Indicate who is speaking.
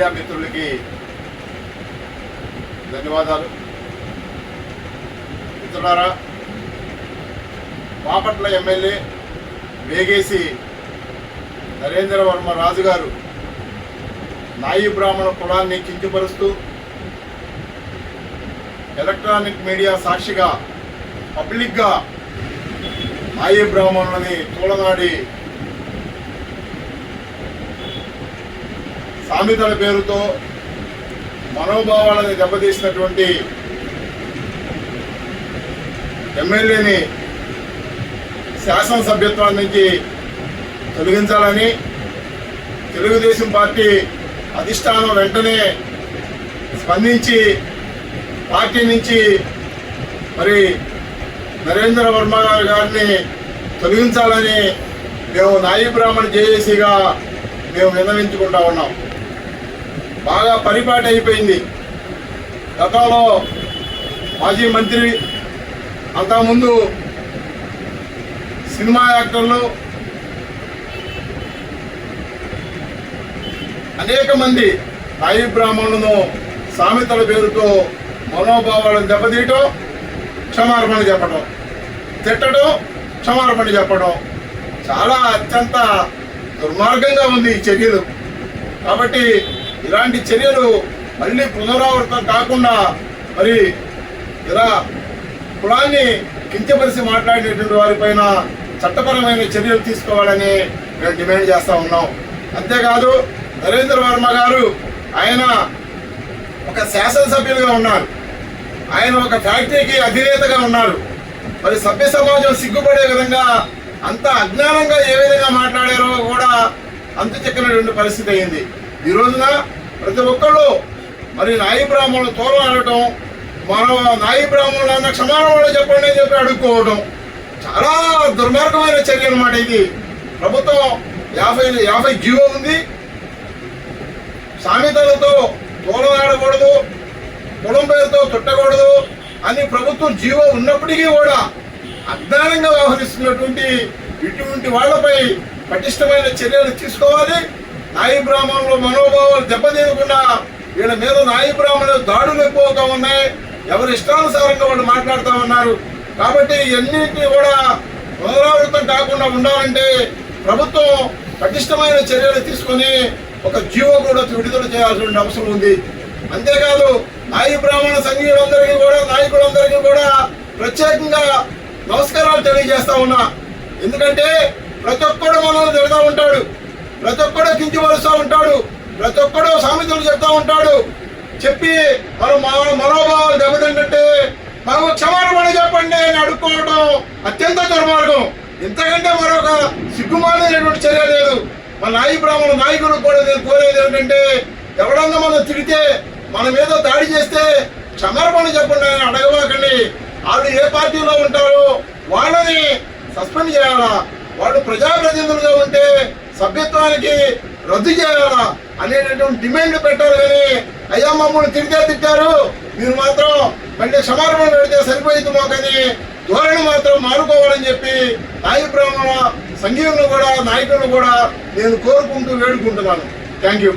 Speaker 1: Media మిత్రులకి ధన్యవాదాలు. మిత్రులారా బాపట్ల ఎమ్మెల్యే వేగేసి నరేంద్ర వర్మ రాజు గారు నాయి బ్రాహ్మణ కులాన్ని కించపరుస్తూ ఎలక్ట్రానిక్ మీడియా సాక్షిగా పబ్లిక్గా నాయి బ్రాహ్మణులని తూలనాడి సామెతల పేరుతో మనోభావాలను దెబ్బతీసినటువంటి ఎమ్మెల్యేని శాసనసభ్యత్వం నుంచి తొలగించాలని తెలుగుదేశం పార్టీ అధిష్టానం వెంటనే స్పందించి పార్టీ నుంచి మరి నరేంద్ర వర్మ గారు గారిని తొలగించాలని మేము నాయీ బ్రాహ్మణ జేఏసీగా మేము విన్నవించుకుంటా ఉన్నాం. బాగా పరిపాటి అయిపోయింది. గతంలో మాజీ మంత్రి అంతకుముందు సినిమా యాక్టర్లు అనేక మంది నాయి బ్రాహ్మణులను సామెతల పేరుతో మనోభావాలను దెబ్బతీయటం క్షమార్పణ చెప్పడం తిట్టడం క్షమార్పణ చెప్పడం చాలా అత్యంత దుర్మార్గంగా ఉంది ఈ చర్యలు. కాబట్టి ఇలాంటి చర్యలు మళ్ళీ పునరావృతం కాకుండా మరి ఇలా కులాన్ని కించపరిచి మాట్లాడేటువంటి వారిపైన చట్టపరమైన చర్యలు తీసుకోవాలని మేము డిమాండ్ చేస్తూ ఉన్నాం. అంతేకాదు నరేంద్ర వర్మ గారు ఆయన ఒక శాసనసభ్యులుగా ఉన్నారు. ఆయన ఒక ఫ్యాక్టరీకి అధినేతగా ఉన్నారు. మరి సభ్య సమాజం సిగ్గుపడే విధంగా అంత అజ్ఞానంగా ఏ విధంగా మాట్లాడారో కూడా అంతు చెక్కినటువంటి పరిస్థితి అయింది. ఈ రోజున ప్రతి ఒక్కళ్ళు మరి నాయి బ్రాహ్మణులు తోలం మన నాయి బ్రాహ్మణులు అన్న క్షమాపణ చెప్పండి అని చెప్పి అడుక్కోవడం చాలా దుర్మార్గమైన చర్య అనమాట ఇది. ప్రభుత్వం యాభై యాభై జీవో ఉంది. సామెతలతో తోలనాడకూడదు కులం పేరుతో చుట్టకూడదు. అని ప్రభుత్వం జీవో ఉన్నప్పటికీ కూడా అజ్ఞానంగా వ్యవహరిస్తున్నటువంటి ఇటువంటి వాళ్ళపై పటిష్టమైన చర్యలు తీసుకోవాలి. నాయి బ్రాహ్మణుల మనోభావాలు దెబ్బతీయకుండా వీళ్ళ మీద నాయి బ్రాహ్మణులు దాడులు ఎక్కువగా ఉన్నాయి. ఎవరి ఇష్టానుసారంగా వాళ్ళు మాట్లాడుతూ ఉన్నారు. కాబట్టి ఇవన్నింటినీ కూడా పునరావృతం కాకుండా ఉండాలంటే ప్రభుత్వం పటిష్టమైన చర్యలు తీసుకొని ఒక జీవో కూడా విడుదల చేయాల్సిన అవసరం ఉంది. అంతేకాదు నాయి బ్రాహ్మణ సంఘీయులందరికీ కూడా నాయకులందరికీ కూడా ప్రత్యేకంగా నమస్కారాలు తెలియజేస్తా ఉన్నా. ఎందుకంటే ప్రతి ఒక్కడు మనల్ని తిడతా ఉంటాడు. ప్రతి ఒక్కడు కించిపరుస్తూ ఉంటాడు. ప్రతి ఒక్కడో సామెతలు చెప్తా ఉంటాడు. చెప్పి మనం మా మనోభావాలు దెబ్బతింటే మాకు క్షమాపణ చెప్పండి అని అడుక్కోవడం అత్యంత దుర్మార్గం. ఇంతకంటే మరొక సిగ్గుమాలినటువంటి చర్య లేదు. మన నాయి బ్రాహ్మణ నాయకులు కూడా నేను కోరేది ఏంటంటే ఎవడన్నా మనం తిడితే మన మీద దాడి చేస్తే క్షమాపణ చెప్పండి అని అడగవాకండి వాళ్ళు ఏ పార్టీలో ఉంటారో వాళ్ళని సస్పెండ్ చేయాలా? వాళ్ళు ప్రజాప్రతినిధులుగా ఉంటే సభ్యత్వానికి రద్దు చేయాలా అనేటటువంటి డిమాండ్ పెట్టాలి కానీ అయ్యా మమ్మల్ని తిరిగే తిట్టారు. మీరు మాత్రం మళ్ళీ సమారంభం పెడితే సరిపోయింది మాకని ధోరణి మాత్రం మారుకోవాలని చెప్పి నాయ బ్రాహ్మణ సంఘీయులను కూడా నాయకులను కూడా నేను కోరుకుంటూ వేడుకుంటున్నాను. Thank you.